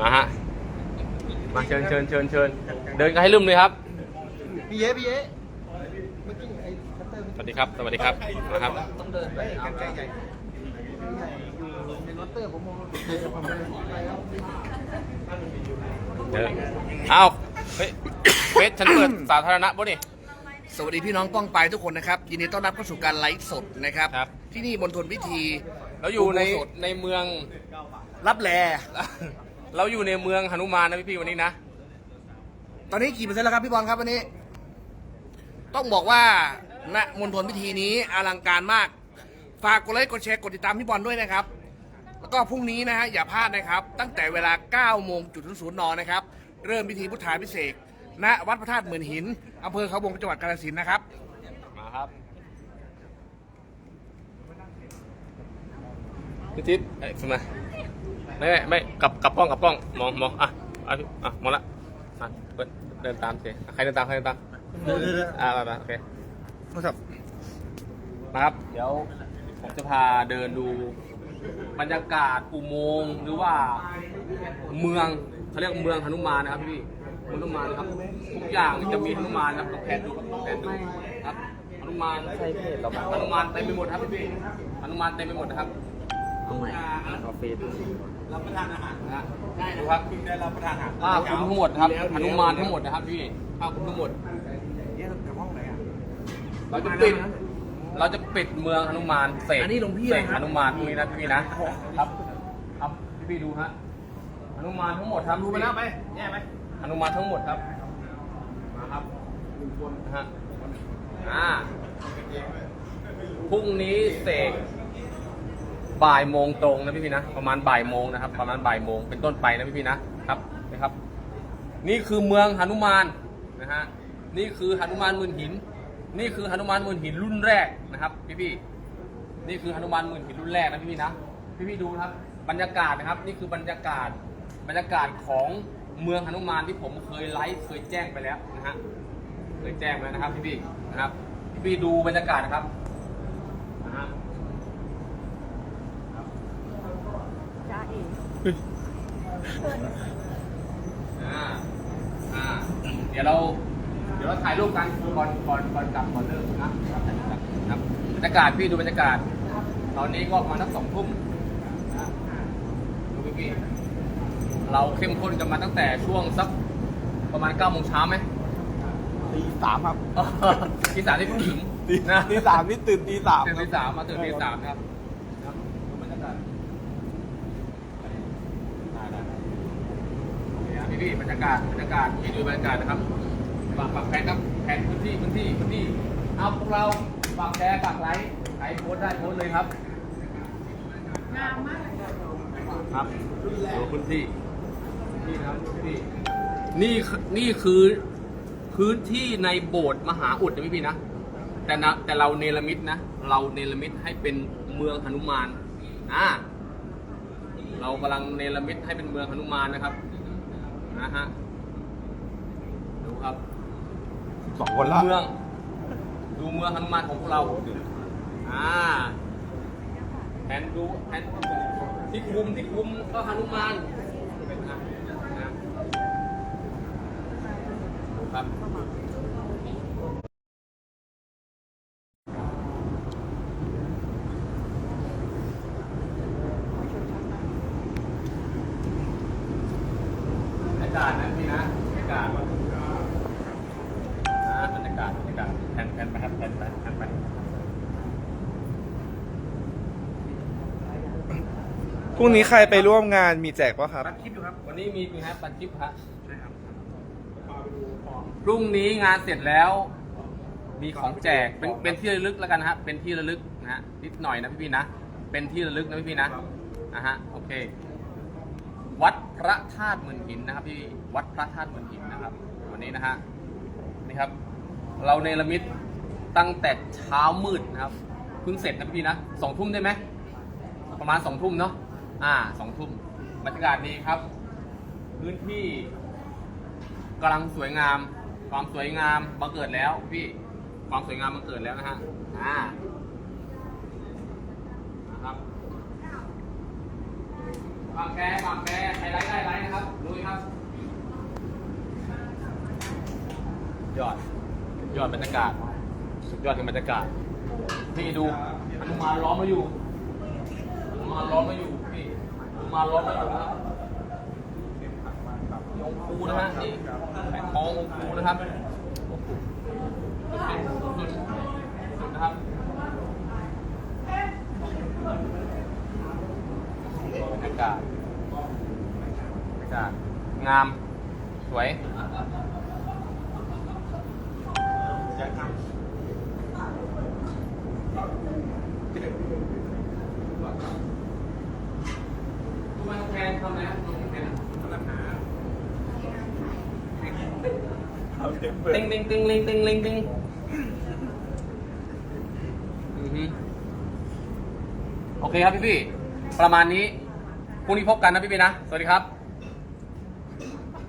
มาฮะ มาเชิญเชิญเชิญเชิญเดินกันให้ลืมเลยครับ พี่เย้พี่เย้เมื่อกี้ไอ้คัตเตอร์สวัสดีครับ สวัสดีครับ นะครับ ต้องเดินไปเอาใกล้ใหญ่อยู่ในรถเตอร์ผมมองเดินผมเดินไปแล้วเดินอ้าวเฮ้ยเฟสฉันเปิดสาธารณะบ่นี่ สวัสดีพี่น้องป้องไปทุกคนนะครับ ยินดีต้อนรับเข้าสู่การไลฟ์สดนะครับ ครับ ที่นี่มณฑลพิธีเราอยู่ในอุโบสถในเมืองรับแล เราอยู่ในเมืองหนุมานนะพี่พี่วันนี้นะ ตอนนี้กี่เปอร์เซ็นต์แล้วครับพี่บอลครับวันนี้ ต้องบอกว่าณมณฑลพิธีนี้อลังการมาก ฝากกดไลค์กดแชร์กดติดตามพี่บอลด้วยนะครับ แล้วก็พรุ่งนี้นะฮะอย่าพลาดนะครับ ตั้งแต่เวลา 9 โมงจุดศูนย์นนะครับ เริ่มพิธีพุทธาพิเศษกณวัดพระธาตุหมื่นหินอำเภอเขาวงจังหวัดกาฬสินธุ์นะครับ มาครับพี่ทิศเอ้ยขึ้นมา ไม่ไม่ไม่กลับกลับกล้องกลับกล้องมองมองอะอะพี่อะมองละอะเปิดเดินตามสิอะใครเดินตามใครเดินตามเดินเดินเดินอ่าไปไปโอเคโทรศัพท์มาครับ เดี๋ยวผมจะพาเดินดูบรรยากาศอุโมงค์หรือว่าเมืองเขาเรียกเมืองหนุมานนะครับพี่เมืองหนุมานนะครับทุกอย่างจะมีหนุมานนะครับลองแผนดูครับลองแผนดูครับหนุมานใช่เพจเราหนุมานเต็มไปหมดครับพี่หนุมานเต็มไปหมดนะครับ เอาใหม่เอาเฟซรับประทานอาหารนะได้ดูครับได้รับประทานอาหารผ้าคลุมทั้งหมดครับหนุมานทั้งหมดนะครับพี่ผ้าคลุมทั้งหมดเนี่ยแต่ห้องไหนอะเราจะปิด เราจะปิดเมืองหนุมานเสกอันนี้หลวงพี่เสกนะครับหนุมานพวกนี้นะพี่นะครับครับพี่พี่ดูฮะหนุมานทั้งหมดครับดูไปแล้วไปแย่ไหมหนุมานทั้งหมดครับมาครับนะฮะอ่าพรุ่งนี้เสก บ่ายโมงตรงนะพี่พี่นะประมาณบ่ายโมงนะครับ ประมาณบ่ายโมงเป็นต้นไปนะพี่พี่นะครับนะครับ นี่คือเมืองหนุมานนะฮะนี่คือหนุมานมืนหิน นี่คือหนุมานมืนหินรุ่นแรกนะครับ พี่พี่นี่คือหนุมานมืนหินรุ่นแรกนะพี่พี่นะพี่พี่ดูนะครับ บรรยากาศนะครับ นี่คือบรรยากาศบรรยากาศของเมืองหนุมานที่ผมเคยไลฟ์เคยแจ้งไปแล้วนะฮะเคยแจ้งไปแล้วนะครับพี่พี่นะครับพี่พี่ดูบรรยากาศนะครับนะฮะ จ้าเอง อ่าอ่าเดี๋ยวเรา เดี๋ยวเราถ่ายรูปกันก่อนก่อนก่อนกลับก่อนเลิกนะครับครับบรรยากาศพี่ดูบรรยากาศ ตอนนี้ก็ประมาณสักสองทุ่มนะดูพี่พี่ๆเราเข้มข้นกันมาตั้งแต่ช่วงสักประมาณเก้าโมงเช้าไหมตีสามครับ ที่สามที่เพิ่งถึงตีนะ ตีสามนี่ตื่นตีสามตื่นตีสามมาตื่นตีสามนะครับครับดูบรรยากาศได้ได้ได้นี่ครับ พี่พี่ๆบรรยากาศบรรยากาศพี่ดูบรรยากาศนะครับฝากฝากแผนครับแผนพื้นที่พื้นที่พื้นที่เอาพวกเราฝากแชร์ฝากไลค์ใครโพสต์ได้โพสต์เลยครับงามมากเลยครับดูพื้นที่นี่นะครับพื้นที่นี่คือนี่คือพื้นที่ในโบสถ์มหาอุดนะพี่พี่ๆนะแต่นะแต่เราเนรมิตนะเราเนรมิตให้เป็นเมืองหนุมานอ่าเรากำลังเนรมิตให้เป็นเมืองหนุมานนะครับ นะฮะ ดูครับ สองคนละ เมือง ดูเมืองหนุมานของพวกเรา อ่าแผนดูแผนที่คุมที่คุมก็หนุมานนะนะดูครับ บรรยากาศนะพี่นะบรรยากาศนะบรรยากาศบรรยากาศแผ่นแผ่นไปครับแผ่นไปแผ่นไป พรุ่งนี้ใครไปร่วมงานมีแจกปะครับ บัตรคลิปอยู่ครับวันนี้มีมีฮะบัตรคลิปฮะใช่ครับพรุ่งนี้งานเสร็จแล้ว มีของแจกเป็นเป็นที่ระลึกแล้วกันนะฮะเป็นที่ระลึกนะฮะนิดหน่อยนะพี่พี่ๆนะเป็นที่ระลึกนะพี่พี่ๆนะนะฮะโอเค วัดพระธาตุหมื่นหินนะครับพี่วัดพระธาตุหมื่นหินนะครับ วันนี้นะฮะนี่ครับ เราเนรมิตตั้งแต่เช้ามืดนะครับเพิ่งเสร็จนะพี่ๆนะสองทุ่มได้ไหมประมาณสองทุ่มเนาะ อ่าสองทุ่มบรรยากาศดีครับ พื้นที่กำลังสวยงาม ความสวยงามบังเกิดแล้วพี่ ความสวยงามบังเกิดแล้วนะฮะ อ่านะครับฝากแชร์ฝากแชร์ใครไลค์ได้ไลค์นะครับลุยครับ ยอด ยอดบรรยากาศ สุดยอดขอบรรยากาศ พี่ดูอนุมาล้อมมาอยู่อนุมาล้อมมาอยู่ มาล้อมมาอยู่นะครับองคูนะฮะนี่แผ่นทององคูนะครับโอ้โหสุดสุดนะครับบรรยากาศบรรยากาศงาม สวย คุณมาแทนทำอะไรครับคุณแทน ติงติงติงลิงติงลิงติงอือฮึโอเคครับพี่พี่ประมาณนี้พรุ่งนี้พบกันนะพี่พี่นะ สวัสดีครับ